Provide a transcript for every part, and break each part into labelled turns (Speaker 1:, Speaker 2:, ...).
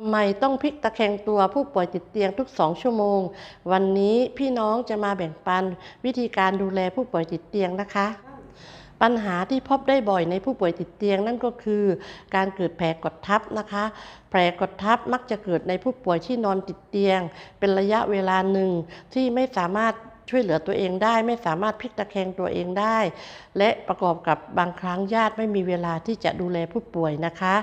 Speaker 1: ทำไมต้องพลิกตะแคงตัวผู้ป่วยติดเตียงทุก2ชั่วโมง วันนี้พี่น้องจะมาแบ่งปันวิธีการดูแลผู้ป่วยติดเตียงนะคะ ปัญหาที่พบได้บ่อยในผู้ป่วยติดเตียงนั่นก็คือ การเกิดแผลกดทับนะคะ แผลกดทับมักจะเกิดในผู้ป่วยที่นอนติดเตียง เป็นระยะเวลาหนึ่งที่ไม่สามารถช่วยเหลือตัวเองได้ไม่สามารถพลิกตะแคงตัวเองได้ และประกอบกับบางครั้งญาติไม่มีเวลาที่จะดูแลผู้ป่วยนะคะ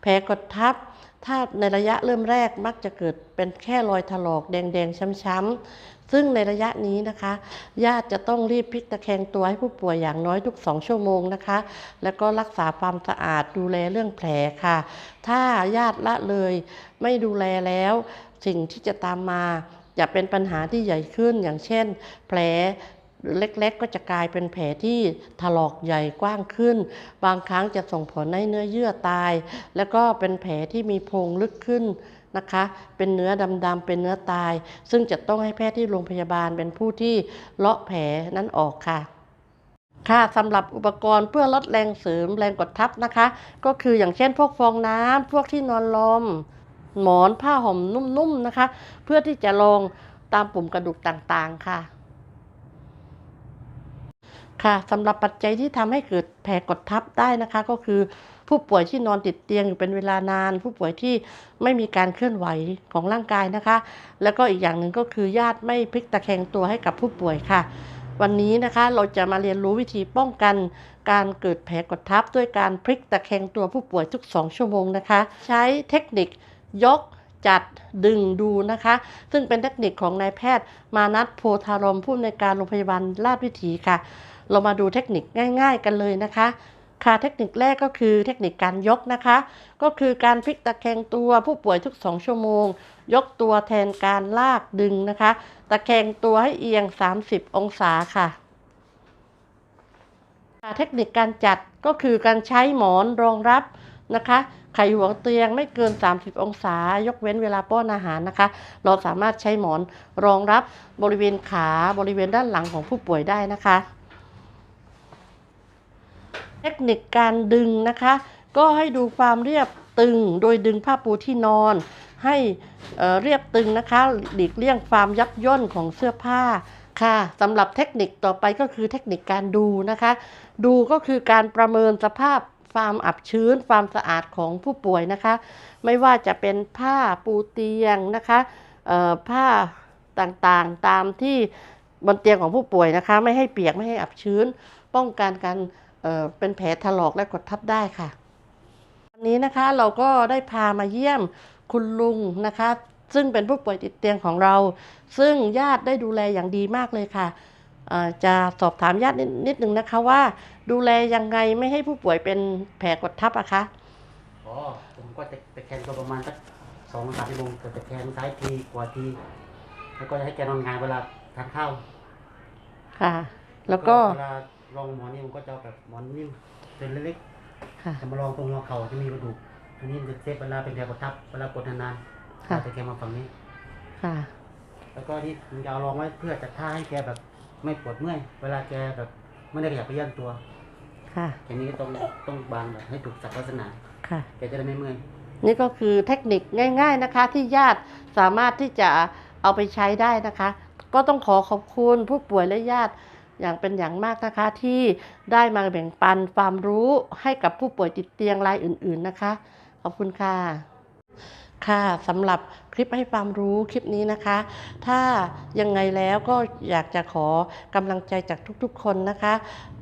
Speaker 1: แผลกดทับ ถ้าในระยะเริ่มแรกมักจะเกิดเป็นแค่รอยถลอกแดงๆ ช้ำๆ ซึ่งในระยะนี้นะคะ ญาติจะต้องรีบพลิกตะแคงตัวให้ผู้ป่วยอย่างน้อยทุก 2 ชั่วโมงนะคะ แล้วก็รักษาความสะอาดดูแลเรื่องแผลค่ะ ถ้าญาติละเลยไม่ดูแลแล้ว สิ่งที่จะตามมาจะเป็นปัญหาที่ใหญ่ขึ้นอย่างเช่น แผล เล็กๆ ก็จะกลายเป็นแผลที่ถลอกใหญ่กว้างขึ้น บางครั้งจะส่งผลให้เนื้อเยื่อตาย แล้วก็เป็นแผลที่มีโพรงลึกขึ้นนะคะ เป็นเนื้อดำๆเป็นเนื้อตาย ซึ่งจะต้องให้แพทย์ที่โรงพยาบาลเป็นผู้ที่เลาะแผลนั้นออกค่ะค่ะสำหรับอุปกรณ์เพื่อลดแรงเสริมแรงกดทับนะคะ ก็คืออย่างเช่น พวกฟองน้ำพวกที่นอนลมหมอนผ้าห่มนุ่มๆนะคะ เพื่อที่จะรองตามปุ่มกระดูกต่างๆค่ะ ค่ะสำหรับปัจจัยที่ทำให้เกิดแผลกดทับได้นะคะ ก็คือผู้ป่วยที่นอนติดเตียงอยู่เป็นเวลานาน ผู้ป่วยที่ไม่มีการเคลื่อนไหวของร่างกายนะคะ แล้วก็อีกอย่างหนึ่งก็คือญาติไม่พลิกตะแคงตัวให้กับผู้ป่วยค่ะ วันนี้นะคะเราจะมาเรียนรู้วิธีป้องกัน การเกิดแผลกดทับด้วยการพลิกตะแคงตัวผู้ป่วยทุก 2 ชั่วโมงนะคะ ใช้เทคนิคยกจัดดึงดูนะคะ ซึ่งเป็นเทคนิคของนายแพทย์มานัทโพธารมผู้อำนวยการโรงพยาบาลราชวิถีค่ะ เรามาดูเทคนิคง่าย ๆ กันเลยนะคะ ค่ะเทคนิคแรกก็คือเทคนิคการยกนะคะ ก็คือการพลิกตะแคงตัวผู้ป่วยทุก 2 ชั่วโมง ยกตัวแทนการลากดึงนะคะ ตะแคงตัวให้เอียง 30 องศาค่ะค่ะเทคนิคการจัดก็คือการใช้หมอนรองรับนะคะไขหัวเตียงไม่เกิน 30 องศา ยกเว้นเวลาป้อนอาหารนะคะ เราสามารถใช้หมอนรองรับบริเวณขาบริเวณด้านหลังของผู้ป่วยได้นะคะ ทคนิคการดึงนะคะ ก็ให้ดูความเรียบตึงโดยดึงผ้าปูที่นอน ให้เรียบตึงนะคะ หลีกเลี่ยงความยับย่นของเสื้อผ้าค่ะสำหรับเทคนิคต่อไปก็คือเทคนิคการดูนะคะ ดูก็คือการประเมินสภาพความอับชื้น ความสะอาดของผู้ป่วยนะคะ ไม่ว่าจะเป็นผ้าปูเตียงนะคะผ้าต่างๆตามที่บนเตียงของผู้ป่วยนะคะ ไม่ให้เปียกไม่ให้อับชื้น ป้องกันการ เอ่อเป็นแผลถลอกและกดทับได้ค่ะ วันนี้นะคะเราก็ได้พามาเยี่ยมคุณลุงนะคะ ซึ่งเป็นผู้ป่วยติดเตียงของเรา ซึ่งญาติได้ดูแลอย่างดีมากเลยค่ะเอ่อจะสอบถามญาตินิดนิดนึงนะคะว่า ดูแลยังไงไม่ให้ผู้ป่วยเป็นแผลกดทับอะคะ
Speaker 2: อ๋อผมก็จะตะแคงตัวประมาณสักสองสามชั่วโมงก็ตะแคงซ้ายทีขวาที แล้วก็ให้แกนอนหงายเวลาทานข้าว
Speaker 1: ค่ะ แล้วก็
Speaker 2: เวลา ลองหมอนนี่ผมก็จะเอาแบบหมอนนิ่มเป็นเล็ก
Speaker 1: ค่ะ
Speaker 2: ๆจะมาลองตรงหัวเข่าจะมีกระดูกอันนี้จะเซฟเวลาเป็นแผลกดทับเวลากดนานๆ
Speaker 1: ค่ะ
Speaker 2: ตะแคงมาฝั่งนี้
Speaker 1: ค่ะ
Speaker 2: แล้วก็ที่ผมจะเอาลองไว้เพื่อจะท่าให้แกแบบไม่ปวดเมื่อยเวลาแกแบบไม่ได้ขยับไปย่อนตัว
Speaker 1: ค่ะ
Speaker 2: แค่นี้ก็ต้องต้องบางแบบให้ถูกสัดลักษณะ
Speaker 1: ค่ะ
Speaker 2: แกจะได้ไม่เมื่อย
Speaker 1: นี่ก็คือเทคนิคง่าย ๆนะคะ ที่ญาติสามารถที่จะเอาไปใช้ได้นะคะ ก็ต้องขอขอบคุณผู้ป่วยและญาติ อย่างเป็นอย่างมากนะคะที่ได้มาแบ่งปันความรู้ให้กับผู้ป่วยติดเตียงรายอื่น ๆนะคะ ขอบคุณค่ะ ค่ะสำหรับคลิปให้ความรู้คลิปนี้นะคะ ถ้ายังไงแล้วก็อยากจะขอกำลังใจจากทุกๆ คนนะคะ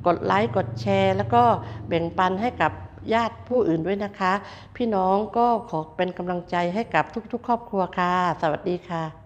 Speaker 1: กดไลค์กดแชร์ แล้วก็แบ่งปันให้กับญาติผู้อื่นด้วยนะคะ พี่น้องก็ขอเป็นกำลังใจให้กับทุกๆ ครอบครัวค่ะ สวัสดีค่ะ